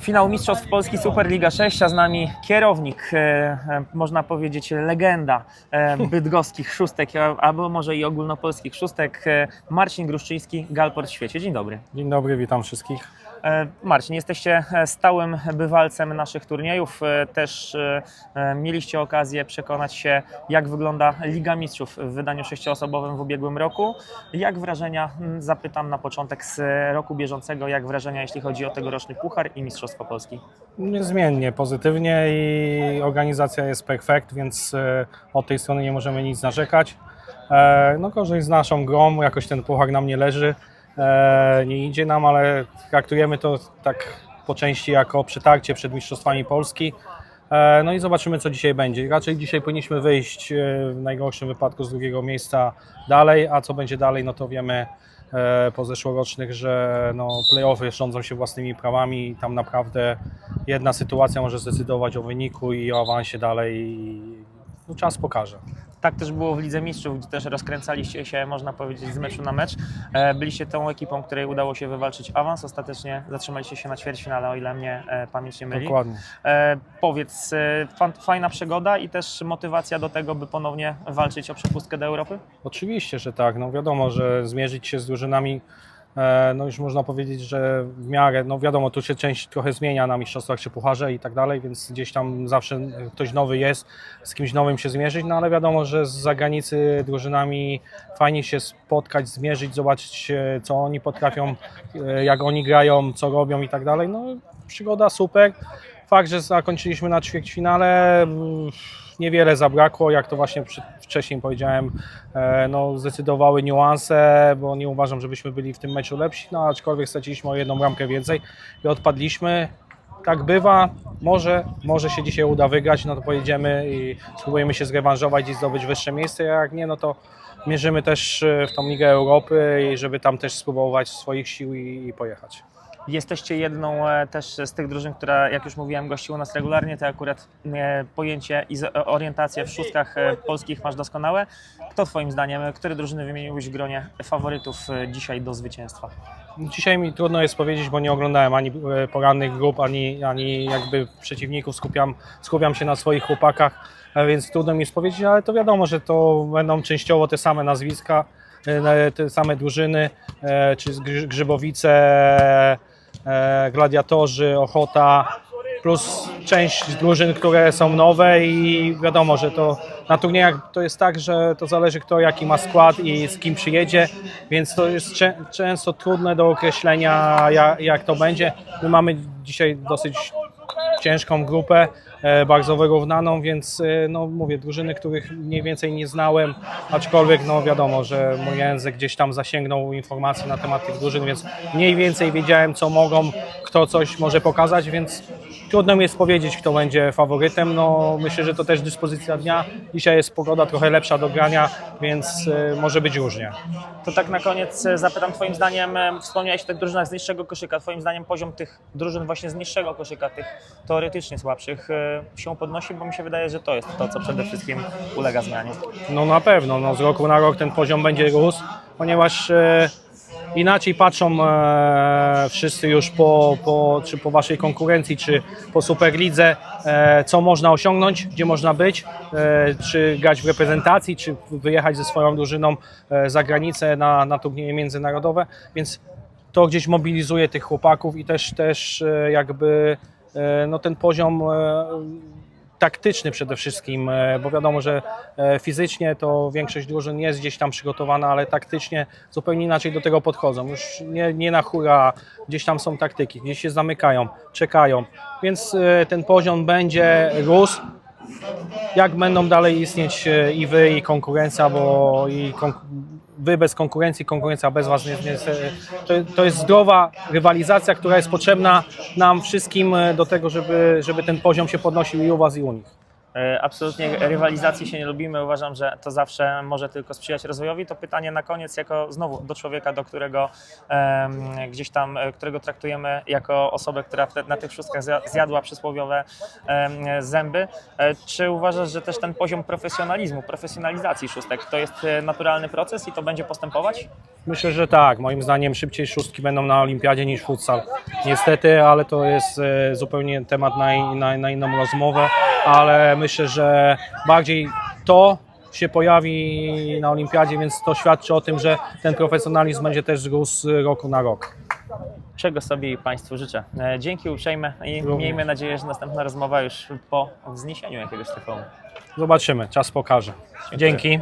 Finał Mistrzostw Polski Superliga 6, a z nami kierownik, e, e, można powiedzieć legenda e, bydgoskich szóstek, albo może i ogólnopolskich szóstek, Marcin Gruszczyński, Galport świecie. Dzień dobry. Dzień dobry, witam wszystkich. E, Marcin, jesteście e, stałym bywalcem naszych turniejów. E, Też mieliście okazję przekonać się, jak wygląda Liga Mistrzów w wydaniu sześcioosobowym w ubiegłym roku. Jak wrażenia, zapytam na początek z roku bieżącego, jak wrażenia, jeśli chodzi o tegoroczny Puchar i Mistrzostwo Polski? Niezmiennie, pozytywnie i organizacja jest perfekt, więc od tej strony nie możemy nic narzekać. No gorzej z naszą grą, jakoś ten puchar nam nie leży, nie idzie nam, ale traktujemy to tak po części jako przetarcie przed Mistrzostwami Polski. E, No i zobaczymy, co dzisiaj będzie. Raczej dzisiaj powinniśmy wyjść e, w najgorszym wypadku z drugiego miejsca dalej, a co będzie dalej, no to wiemy e, po zeszłorocznych, że no, playoffy rządzą się własnymi prawami i tam naprawdę jedna sytuacja może zdecydować o wyniku i o awansie dalej. No, czas pokaże. Tak też było w Lidze Mistrzów, gdzie też rozkręcaliście się, można powiedzieć, z meczu na mecz. E, Byliście tą ekipą, której udało się wywalczyć awans. Ostatecznie zatrzymaliście się na ćwierćfinale, o ile mnie e, pamięć nie myli. Dokładnie. E, powiedz, fajna przygoda i też motywacja do tego, by ponownie walczyć o przepustkę do Europy? Oczywiście, że tak. No wiadomo, że zmierzyć się z drużynami, no już można powiedzieć, że w miarę, no wiadomo, tu się część trochę zmienia na mistrzostwach czy pucharze i tak dalej, więc gdzieś tam zawsze ktoś nowy jest, z kimś nowym się zmierzyć, no ale wiadomo, że z zagranicy drużynami fajnie się spotkać, zmierzyć, zobaczyć e, co oni potrafią, e, jak oni grają, co robią i tak dalej. No przygoda super. Fakt, że zakończyliśmy na ćwierćfinale, mm, niewiele zabrakło, jak to właśnie przy, wcześniej powiedziałem, e, no, zdecydowały niuanse, bo nie uważam, żebyśmy byli w tym meczu lepsi, no aczkolwiek straciliśmy o jedną bramkę więcej i odpadliśmy. Tak bywa, może, może się dzisiaj uda wygrać, no to pojedziemy i spróbujemy się zrewanżować i zdobyć wyższe miejsce, a jak nie, no to mierzymy też e, w tą Ligę Europy i żeby tam też spróbować swoich sił i, i pojechać. Jesteście jedną e, też z tych drużyn, która, jak już mówiłem, gości u nas regularnie. Ty akurat e, pojęcie i z- orientację w szóstkach e, polskich masz doskonałe. Kto Twoim zdaniem, e, które drużyny wymieniłbyś w gronie faworytów e, dzisiaj do zwycięstwa? Dzisiaj mi trudno jest powiedzieć, bo nie oglądałem ani e, porannych grup, ani, ani jakby przeciwników. Skupiam, skupiam się na swoich chłopakach, e, więc trudno mi jest powiedzieć, ale to wiadomo, że to będą częściowo te same nazwiska, e, te same drużyny, e, czy Grzybowice, e, Gladiatorzy, Ochota, plus część drużyn, które są nowe i wiadomo, że to na turniejach to jest tak, że to zależy kto jaki ma skład i z kim przyjedzie, więc to jest często trudne do określenia jak, jak to będzie. My mamy dzisiaj dosyć ciężką grupę, e, bardzo wyrównaną, więc e, no mówię, drużyny, których mniej więcej nie znałem, aczkolwiek no wiadomo, że mój język gdzieś tam zasięgnął informacji na temat tych drużyn, więc mniej więcej wiedziałem co mogą, kto coś może pokazać, więc trudno mi jest powiedzieć, kto będzie faworytem. No myślę, że to też dyspozycja dnia. Dzisiaj jest pogoda trochę lepsza do grania, więc e, może być różnie. To tak na koniec e, zapytam Twoim zdaniem, e, wspomniałeś o tych drużynach z niższego koszyka, Twoim zdaniem poziom tych drużyn właśnie z niższego koszyka, tych teoretycznie słabszych e, się podnosi, bo mi się wydaje, że to jest to, co przede wszystkim ulega zmianie. No na pewno, no, z roku na rok ten poziom będzie rósł, ponieważ e, inaczej patrzą e, wszyscy już po, po, czy po waszej konkurencji, czy po Superlidze, e, co można osiągnąć, gdzie można być, e, czy grać w reprezentacji, czy wyjechać ze swoją drużyną e, za granicę na, na turnieje międzynarodowe, więc to gdzieś mobilizuje tych chłopaków i też, też e, jakby no, ten poziom e, taktyczny przede wszystkim, e, bo wiadomo, że e, fizycznie to większość drużyn jest gdzieś tam przygotowana, ale taktycznie zupełnie inaczej do tego podchodzą. Już nie, nie na hura, gdzieś tam są taktyki, gdzieś się zamykają, czekają, więc e, ten poziom będzie rósł. Jak będą dalej istnieć e, i wy, i konkurencja, bo i konk- wy bez konkurencji, konkurencja bez was, nie, nie, to, to jest zdrowa rywalizacja, która jest potrzebna nam wszystkim e, do tego, żeby, żeby ten poziom się podnosił i u was, i u nich. E, Absolutnie rywalizacji się nie lubimy. Uważam, że to zawsze może tylko sprzyjać rozwojowi. To pytanie na koniec, jako znowu do człowieka, do którego em, gdzieś tam, e, którego traktujemy jako osobę, która na tych szóstkach zja- zjadła przysłowiowe em, zęby. E, Czy uważasz, że też ten poziom profesjonalizmu, profesjonalizacji szóstek to jest naturalny proces i to będzie postępować? Myślę, że tak. Moim zdaniem szybciej szóstki będą na olimpiadzie niż futsal. Niestety, ale to jest zupełnie temat na, na, na inną rozmowę, ale myślę, że bardziej to się pojawi na olimpiadzie, więc to świadczy o tym, że ten profesjonalizm będzie też rósł z roku na rok. Czego sobie Państwu życzę. E, Dzięki uprzejme i Również. miejmy nadzieję, że następna rozmowa już po wzniesieniu jakiegoś tyfonu. Zobaczymy, czas pokaże. Dzięki.